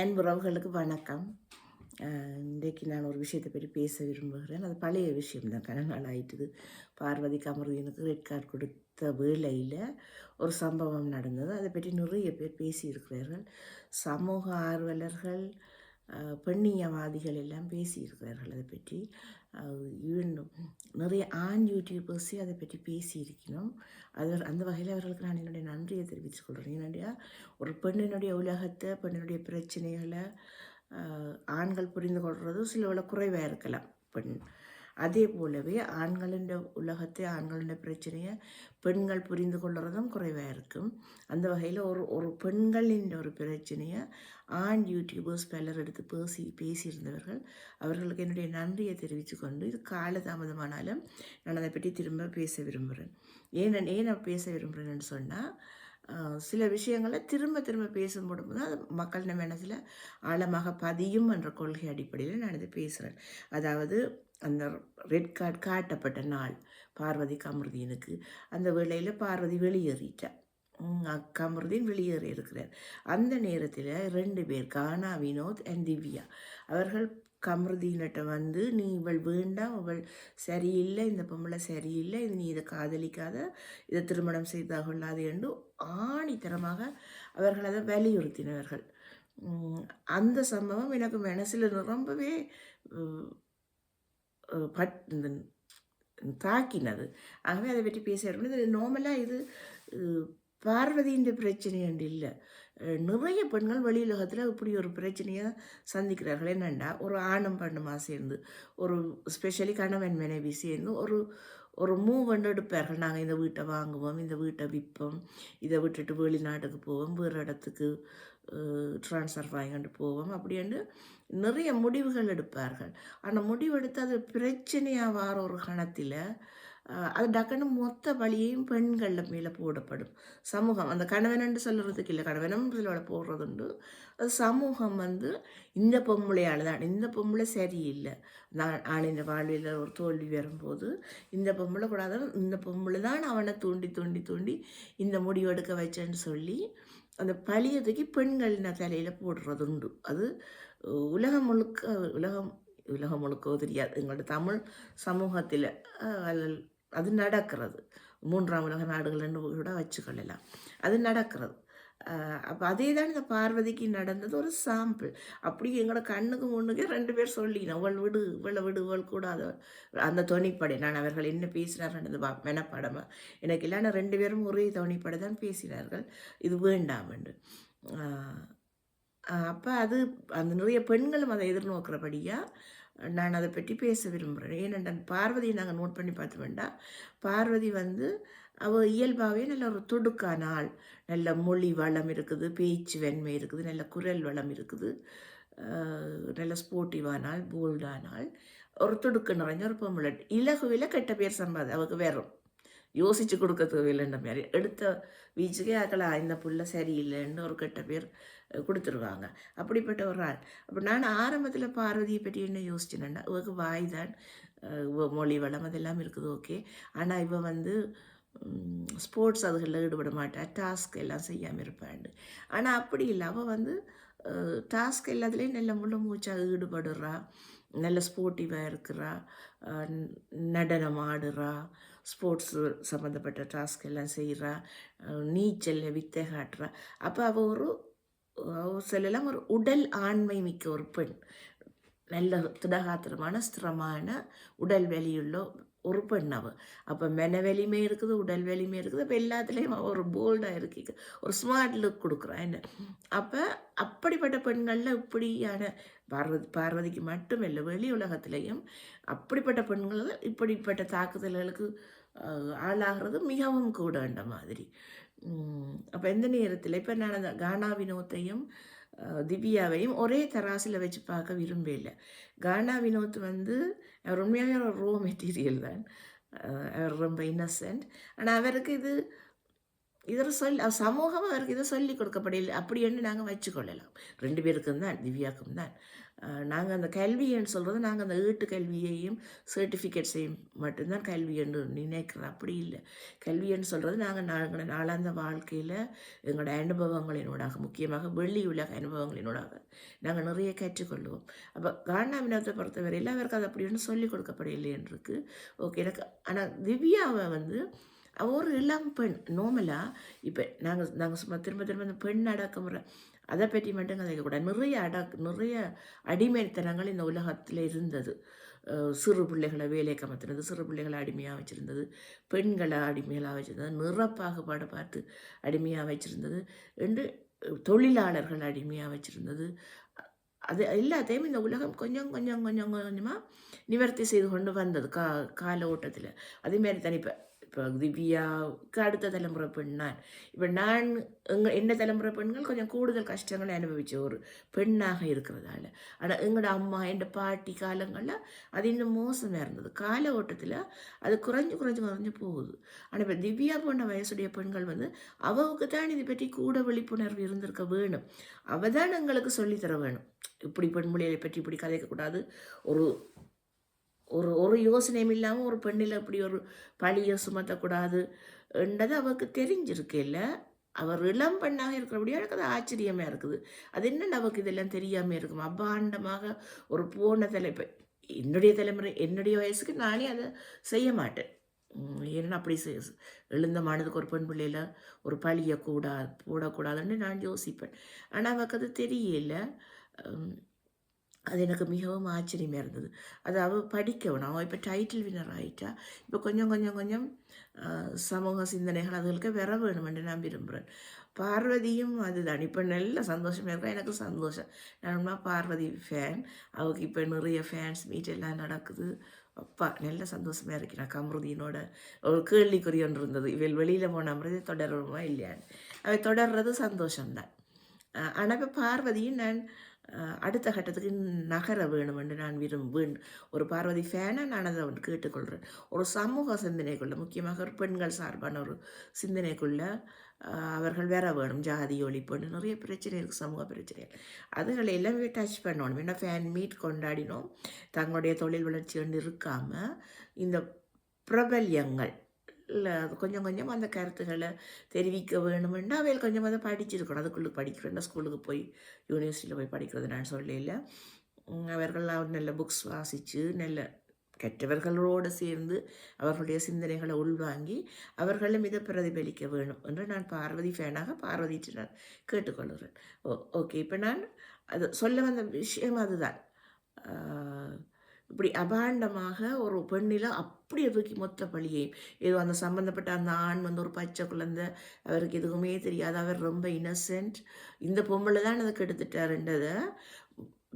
அன்புறவுகளுக்கு வணக்கம். இன்றைக்கு நான் ஒரு விஷயத்தை பற்றி பேச விரும்புகிறேன். அது பழைய விஷயம் தான். கன நாள் ஆயிட்டுது. பார்வதி கமருதீனுக்கு ரெட் கார்டு கொடுத்த வேளையில் ஒரு சம்பவம் நடந்தது. அதை பற்றி நிறைய பேர் பேசியிருக்கிறார்கள். சமூக ஆர்வலர்கள் பெண்ணியவாதிகள் எல்லாம் பேசியிருக்கிறார்கள் அதை பற்றி. இன்னும் நிறைய ஆண் யூடியூபர்ஸே அதை பற்றி பேசியிருக்கணும் அது அந்த வகையில் அவர்களுக்கு நான் என்னுடைய நன்றியை தெரிவித்துக் கொள்கிறேன். என்னுடைய ஒரு பெண்ணினுடைய உலகத்தை பெண்ணினுடைய பிரச்சனைகளை ஆண்கள் புரிந்து கொள்வது சில குறைவாக இருக்கலாம். பெண் அதே போலவே ஆண்களின் உலகத்தை ஆண்களின் பிரச்சனையை பெண்கள் புரிந்து கொள்கிறதும் குறைவாக இருக்கும். அந்த வகையில் ஒரு ஒரு பெண்களின் ஒரு பிரச்சனையை ஆண் யூடியூபர்ஸ் பலர் எடுத்து பேசி பேசியிருந்தவர்கள் அவர்களுக்கு என்னுடைய நன்றியை தெரிவித்து கொண்டு இது காலதாமதமானாலும் நான் அதை பற்றி திரும்ப பேச விரும்புகிறேன் ஏன் ஏன் நான் பேச விரும்புகிறேன்னு சொன்னால் சில விஷயங்களை திரும்ப திரும்ப பேசும்போது தான் அது மக்கள் நம்ம மனசில் ஆழமாக பதியும் என்ற கொள்கை அடிப்படையில் நான் இதை பேசுகிறேன் அதாவது அந்த ரெட் கார்டு காட்டப்பட்ட நாள் பார்வதி கமருதீனுக்கு. அந்த வேளையில் பார்வதி வெளியேறிட்டா. கமருதீன் வெளியேறி இருக்கிறார். அந்த நேரத்தில் ரெண்டு பேர் கானா வினோத் அண்ட் திவ்யா. அவர்கள் கமருதீன்கிட்ட வந்து நீ இவள் வேண்டாம் அவள் சரியில்லை இந்த பொம்பளை சரியில்லை இது நீ இதை காதலிக்காத இதை திருமணம் செய்தாக கொள்ளாது என்று ஆணித்தரமாக அவர்கள் அதை வலியுறுத்தினவர்கள். அந்த சம்பவம் எனக்கு மனசில் ரொம்பவே பட் இந்த தாக்கினது. ஆகவே அதை பற்றி பேச இது நார்மலாக இது பார்வதியின் பிரச்சனை என்று இல்லை. நிறைய பெண்கள் வெளியுலகத்தில் இப்படி ஒரு பிரச்சனையை சந்திக்கிறார்கள் என்னண்டா ஒரு ஆணும் பண்ணுமா சேர்ந்து ஒரு ஸ்பெஷலி கணவன் மனைவி சேர்ந்து ஒரு ஒரு மூவ் எடுப்பார்கள். நாங்கள் இந்த வீட்டை வாங்குவோம் இந்த வீட்டை விற்போம் இதை விட்டுட்டு வெளிநாட்டுக்கு போவோம் வேறு இடத்துக்கு ட்ரான்ஸ்ஃபர் வாங்கிட்டு போவோம் அப்படின்ட்டு நிறைய முடிவுகள் எடுப்பார்கள். ஆனால் முடிவெடுத்து அது பிரச்சனையாக வார ஒரு கணத்தில் அது டக்குன்னு மொத்த வழியையும் பெண்களில் மேலே போடப்படும். சமூகம் அந்த கணவனன்று சொல்கிறதுக்கு இல்லை கணவனும் சொல்ல போடுறதுண்டு அது சமூகம் வந்து இந்த பொம்பளையால் தான். இந்த பொம்பளை சரியில்லை. நான் ஆளின் வாழ்வில் ஒரு தோல்வி வரும்போது இந்த பொம்பளை கூடாதான் இந்த பொம்பளை தான் அவனை தூண்டி தூண்டி தூண்டி இந்த முடிவெடுக்க வச்சேன்னு சொல்லி அந்த பழியை தூக்கி பெண்களின் தலையில் போடுறதுண்டு. அது உலகம் முழுக்க உலகம் உலகம் முழுக்க தெரியாது. எங்களோட தமிழ் சமூகத்தில் அது நடக்கிறது. மூன்றாம் உலக நாடுகள்னு கூட வச்சுக்கொள்ளலாம். அது நடக்கிறது. அப்போ அதே தான் இந்த பார்வதிக்கு நடந்தது. ஒரு சாம்பிள் அப்படி எங்களோட கண்ணுக்கு முன்னுக்கு ரெண்டு பேர் சொல்லினோம் அவள் விடு இவளை விடு இவள் கூடாத. அந்த துணிப்படை நான் அவர்கள் என்ன பேசினார்கள் பா மெனப்படமாக எனக்கு இல்லைன்னா ரெண்டு பேரும் ஒரே துணிப்படை தான் பேசினார்கள். இது வேண்டாம் என்று. அப்போ அது அந்த நிறைய பெண்களும் அதை எதிர்நோக்கிறபடியாக நான் அதை பற்றி பேச விரும்புகிறேன் ஏனென்றால் பார்வதியை நாங்கள் நோட் பண்ணி பார்த்து வேண்டாம். பார்வதி வந்து அவள் இயல்பாகவே நல்ல ஒரு துடுக்கான ஆள் நல்ல மொழி வளம் இருக்குது பேச்சு வெண்மை இருக்குது நல்ல குரல் வளம் இருக்குது. நல்ல ஸ்போர்ட்டிவானால் போல்டானால் ஒரு துடுக்கு நிறைஞ்ச ஒரு பொம்பளை. இலகுவில் கெட்ட பேர் சம்பாது அவளுக்கு வெறும். யோசிச்சு கொடுக்க தேவையில்லைன்ற மாதிரி. எடுத்த வீச்சுக்கே ஆக்கலா இந்த புள்ள சரியில்லைன்னு ஒரு கெட்ட பேர் கொடுத்துருவாங்க. அப்படிப்பட்ட ஒரு ஆள். அப்போ நான் ஆரம்பத்தில் பார்வதியை பற்றி என்ன யோசிச்சேன்னா இவக்கு வாய் தான் மொழி வளம் அதெல்லாம் இருக்குது ஓகே. ஆனால் இவன் வந்து ஸ்போர்ட்ஸ் அதுகளில் ஈடுபட மாட்டா டாஸ்க் எல்லாம் செய்யாமல் இருப்பாண்டு. ஆனால் அப்படி இல்லை. அவள் வந்து டாஸ்க் எல்லாத்துலேயும் நல்ல முள்ள மூச்சாக ஈடுபடுறா நல்ல ஸ்போர்ட்டிவாக இருக்கிறா நடனம் ஆடுறா ஸ்போர்ட்ஸ் சம்மந்தப்பட்ட டாஸ்க் எல்லாம் செய்கிறா நீச்சல் வித்தை காட்டுறா. அப்போ அவள் ஒரு அவ சொல்லலாம் ஒரு உடல் ஆண்மை மிக்க ஒரு பெண். நல்ல திடகாத்திரமான ஸ்திரமான உடல் வெளியுள்ள ஒரு பெண் அவ. அப்போ மென வலிமை இருக்குது உடல் வலிமை இருக்குது. அப்போ எல்லாத்துலேயும் அவள் ஒரு போல்டாக இருக்கு. ஒரு ஸ்மார்ட் லுக் கொடுக்குறான் என்ன? அப்போ அப்படிப்பட்ட பெண்களில் இப்படியான பார்வதி பார்வதிக்கு மட்டும் இல்லை வெளி உலகத்திலையும் அப்படிப்பட்ட பெண்கள் இப்படிப்பட்ட தாக்குதல்களுக்கு ஆளாகிறது மிகவும் கூடன்ற மாதிரி. அப்போ எந்த நேரத்தில்? இப்போ நான் அந்த கானா வினோத்தையும் திவ்யாவையும் ஒரே தராசில் வச்சு பார்க்க விரும்பல கானா வினோத் வந்து அவர் உண்மையாகவே ஒரு ரோ மெட்டீரியல் தான். அவர் ரொம்ப இன்னசென்ட் ஆனால் அவருக்கு இது இதில் சொல் சமூகம் அவருக்கு இதை சொல்லி கொடுக்கப்படையில் அப்படி என்று நாங்கள் வச்சுக்கொள்ளலாம். ரெண்டு பேருக்கும் தான் திவ்யாக்கும் தான். நாங்கள் அந்த கல்வின்னு சொல்கிறது நாங்கள் அந்த வீட்டு கல்வியையும் சர்டிஃபிகேட்ஸையும் மட்டும்தான் கல்வி என்று நினைக்கிறோம். அப்படி இல்லை. கல்வின்னு சொல்கிறது நாங்கள் நாங்கள் நாளாந்த வாழ்க்கையில் எங்களோட அனுபவங்களினூடாக முக்கியமாக வெள்ளி உலக அனுபவங்களினூடாக நாங்கள் நிறைய கற்றுக்கொள்வோம். அப்போ காண்டாமினத்தை பொறுத்தவரையில் அவருக்கு அது அப்படி ஒன்று சொல்லிக் கொடுக்கப்படையில்லைன்னு இருக்குது ஓகே எனக்கு ஆனால் திவ்யாவை வந்து ஒரு இளம் பெண் நோமலாக இப்போ நாங்கள் நாங்கள் சும்மா திரும்ப திரும்ப இந்த பெண் அடக்குமுறை அதை பற்றி மட்டும் கதைக்கக்கூடாது நிறைய அடக் நிறைய அடிமைத்தனங்கள் இந்த உலகத்தில் இருந்தது. சிறு பிள்ளைகளை வேலை கமத்துறது சிறு பிள்ளைகளை அடிமையாக வச்சுருந்தது. பெண்களை அடிமைகளாக வச்சுருந்தது. நிறப்பாகுபாடு பார்த்து அடிமையாக வச்சுருந்தது. என்று தொழிலாளர்கள் அடிமையாக வச்சுருந்தது. அது எல்லாத்தையும் இந்த உலகம் கொஞ்சம் கொஞ்சம் கொஞ்சம் கொஞ்சமாக நிவர்த்தி செய்து கொண்டு வந்தது கா கால ஓட்டத்தில். அதேமாரி தான் இப்போ இப்போ திவ்யாவுக்கு அடுத்த தலைமுறை பெண் நான் இப்போ நான் எங்கள் என்ன தலைமுறை பெண்கள் கொஞ்சம் கூடுதல் கஷ்டங்களை அனுபவித்த ஒரு பெண்ணாக இருக்கிறதால. ஆனால் எங்களோட அம்மா என் பாட்டி காலங்களில் அது இன்னும் மோசமாக இருந்தது. கால ஓட்டத்தில் அது குறைஞ்சு குறைஞ்சு குறைஞ்சு போகுது. ஆனால் இப்போ திவ்யா போன்ற வயசுடைய பெண்கள் வந்து அவவுக்கு தான் இதை பற்றி கூட விழிப்புணர்வு இருந்திருக்க வேணும். அவ தான் எங்களுக்கு சொல்லித்தர வேணும். இப்படி பெண்மொழியை பற்றி இப்படி கதைக்கக்கூடாது ஒரு ஒரு ஒரு யோசனையும் இல்லாமல் ஒரு பெண்ணில் அப்படி ஒரு பழியை சுமத்தக்கூடாது என்றது அவருக்கு தெரிஞ்சிருக்கேல்ல அவர் இளம் பெண்ணாக இருக்கிறபடியாக எனக்கு அது ஆச்சரியமாக இருக்குது. அது என்ன நமக்கு இதெல்லாம் தெரியாமல் இருக்கும்? அபாண்டமாக ஒரு போன தலைப்பை. என்னுடைய தலைமுறை என்னுடைய வயசுக்கு நானே அதை செய்ய மாட்டேன். ஏன்னா அப்படி செய் எழுந்த மானதுக்கு ஒரு பெண் பிள்ளையில ஒரு பழியை கூடா போடக்கூடாதுன்னு நான் யோசிப்பேன். ஆனால் அவருக்கு அது தெரியல. அது எனக்கு மிகவும் ஆச்சரியமாக இருந்தது. அதாவது படிக்கணும் அவன் இப்போ டைட்டில் வினர் ஆகிட்டா இப்போ கொஞ்சம் கொஞ்சம் கொஞ்சம் சமூக சிந்தனைகள் அதுகளுக்கு வர வேணுமென்று நான் விரும்புகிறேன் பார்வதியும் அதுதான். இப்போ நல்ல சந்தோஷமாக இருக்கும் எனக்கு சந்தோஷம். நான் பார்வதி ஃபேன் அவளுக்கு இப்போ நிறைய ஃபேன்ஸ் மீட் எல்லாம் நடக்குது. அப்பா நல்ல சந்தோஷமாக இருக்கு. நான் கமருதியினோட ஒரு கேள்விக்குறி ஒன்று இருந்தது. இவள் வெளியில் போன மாதிரி தொடருமா இல்லையான்னு. அவள் தொடர்றது சந்தோஷம்தான். ஆனால் இப்போ பார்வதியும் நான் அடுத்த கட்டத்துக்கு நகர வேணும் என்று நான் விரும்புவேன். ஒரு பார்வதி ஃபேனாக நான் அதை ஒன்று கேட்டுக்கொள்கிறேன் ஒரு சமூக சிந்தனைக்குள்ள முக்கியமாக ஒரு பெண்கள் சார்பான ஒரு சிந்தனைக்குள்ள அவர்கள் வேற வேணும். ஜாதி ஒழிப்புன்னு நிறைய பிரச்சனை இருக்குது சமூக பிரச்சனை. அதுகளை எல்லாமே டச் பண்ணணும். ஏன்னா ஃபேன் மீட் கொண்டாடினோம் தங்களுடைய தொழில் வளர்ச்சி ஒன்று இருக்காமல் இந்த பிரபல்யங்கள் கொஞ்சம் கொஞ்சம் அந்த கருத்துக்களை தெரிவிக்க வேணுமென்னா அவையில் கொஞ்சம் அதை படிச்சிருக்கணும். அதுக்குள்ளே படிக்கிறேன் ஸ்கூலுக்கு போய் யூனிவர்சிட்டியில் போய் படிக்கிறது நான் சொல்லல உம், நல்ல புக்ஸ் வாசித்து நல்ல கற்றவர்களோடு சேர்ந்து அவர்களுடைய சிந்தனைகளை உள்வாங்கி அவர்களும் இதை பிரதிபலிக்க வேணும் என்று நான் பார்வதி ஃபேனாக பார்வதிட்டு நான் கேட்டுக்கொள்கிறேன். ஓ ஓகே இப்போ நான் அது சொல்ல வந்த விஷயம் அதுதான். இப்படி அபாண்டமாக ஒரு பெண்ணில் அப்படியே தூக்கி மொத்த பழியையும். ஏதோ அந்த சம்மந்தப்பட்ட அந்த ஆண் வந்து ஒரு பச்சை குழந்தை அவருக்கு எதுவுமே தெரியாது அவர் ரொம்ப இன்னசென்ட் இந்த பொம்பளை தான் அதை கெடுத்துட்டாருன்றதை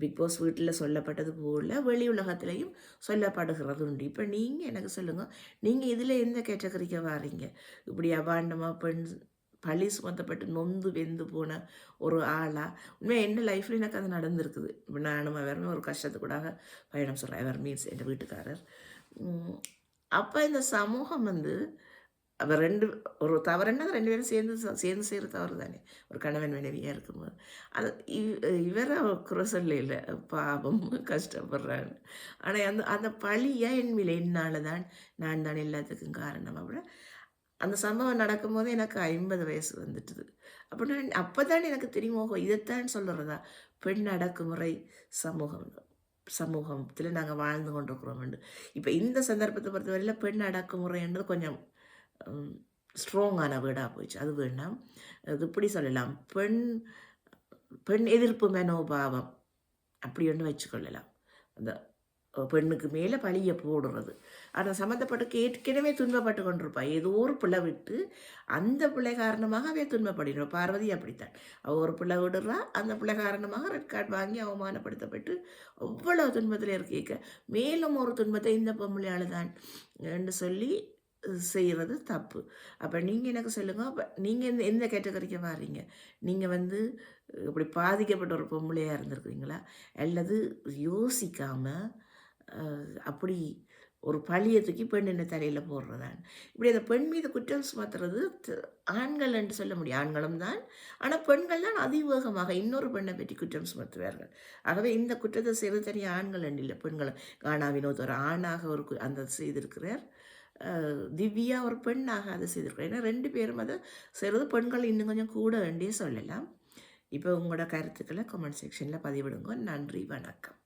பிக் பாஸ் வீட்டில் சொல்லப்பட்டது போல் வெளி உலகத்திலையும் சொல்லப்படுகிறது உண்டு. இப்போ நீங்கள் எனக்கு சொல்லுங்கள் நீங்கள் இதில் எந்த கேட்டகரிக்கு வாரீங்க இப்படி அபாண்டமாக பெண் பழி சுமத்தப்பட்டு நொந்து வெந்து போன ஒரு ஆளாக உண்மையாக என்ன லைஃப்பில் எனக்கு அது நடந்திருக்குது? இப்போ நானும் அவருமே ஒரு கஷ்டத்துக்கூடாக பயணம் சொல்கிறேன் அவர் மீன்ஸ் என் வீட்டுக்காரர். அப்போ இந்த சமூகம் வந்து அவர் ரெண்டு ஒரு தவறுன்னா அது ரெண்டு பேரும் சேர்ந்து சேர்ந்து செய்கிற தவறு தானே. ஒரு கணவன் மனைவியாக இருக்கும்போது. அது இவ்- இவரை குறை இல்லை பாவம் கஷ்டப்படுறாங்க ஆனால் அந்த அந்த பழியை என் மேலே என்னால் தான் நான் தான் எல்லாத்துக்கும் காரணம். அப்படின்னா அந்த சம்பவம் நடக்கும்போது எனக்கு ஐம்பது வயசு வந்துட்டுது. அப்போ நான் அப்போ தான் எனக்கு தெரியுமோ ஓஹோ, இதைத்தான் சொல்லுறதா பெண் அடக்குமுறை சமூகம் சமூகத்தில் நாங்கள் வாழ்ந்து கொண்டிருக்கிறோம் இப்போ இந்த சந்தர்ப்பத்தை பொறுத்தவரையில் பெண் அடக்குமுறைன்றது கொஞ்சம் ஸ்ட்ராங்கான வீடாக போயிடுச்சு. அது வேண்டாம். அது இப்படி சொல்லலாம்? பெண் பெண் எதிர்ப்பு மனோபாவம் அப்படி ஒன்று வச்சுக்கொள்ளலாம். அந்த பெண்ணுக்கு மேலே பழியை போடுறது. ஆனால் சம்மந்தப்பட்டு ஏற்கனவே துன்பப்பட்டு கொண்டிருப்பா. ஏதோ ஒரு பிள்ளை விட்டு அந்த பிள்ளை காரணமாக அவைய துன்பப்படினோம் பார்வதி அப்படித்தான். அவள் ஒரு பிள்ளை விடுறா அந்த பிள்ளை காரணமாக ரெட் கார்டு வாங்கி அவமானப்படுத்தப்பட்டு அவ்வளோ துன்பத்தில் இருக்க. மேலும் ஒரு துன்பத்தை இந்த பொம்பளையால் தான் என்று சொல்லி செய்கிறது தப்பு. அப்போ நீங்கள் எனக்கு சொல்லுங்கள் அப்போ நீங்கள் எந்த எந்த கேட்டகரிக்கு வாரீங்க நீங்கள் வந்து இப்படி பாதிக்கப்பட்ட ஒரு பொம்பளையாக இருந்திருக்கிறீங்களா? அல்லது யோசிக்காமல் அப்படி ஒரு பழியை தூக்கி பெண்ணின் தலையில் போடுறதான் இப்படி அந்த பெண் மீது குற்றம் சுமத்துறது ஆண்கள் என்று சொல்ல முடியும். ஆண்களும் தான். ஆனால் பெண்கள் தான் அதிவேகமாக இன்னொரு பெண்ணை பற்றி குற்றம் சுமத்துவார்கள். ஆகவே இந்த குற்றத்தை செய்வது தனியாக ஆண்கள் என்று இல்லை பெண்களும். கானா வினோத் ஒரு ஆணாக ஒரு கு- அந்த செய்திருக்கிறார். திவ்யா ஒரு பெண்ணாக அதை செய்திருக்கிறார். ஏன்னா ரெண்டு பேரும் அதை செய்கிறது பெண்கள் இன்னும் கொஞ்சம் கூட வேண்டிய சொல்லலாம். இப்போ உங்களோட கருத்துக்களை கமெண்ட் செக்ஷனில் பதிவிடுங்க. நன்றி வணக்கம்.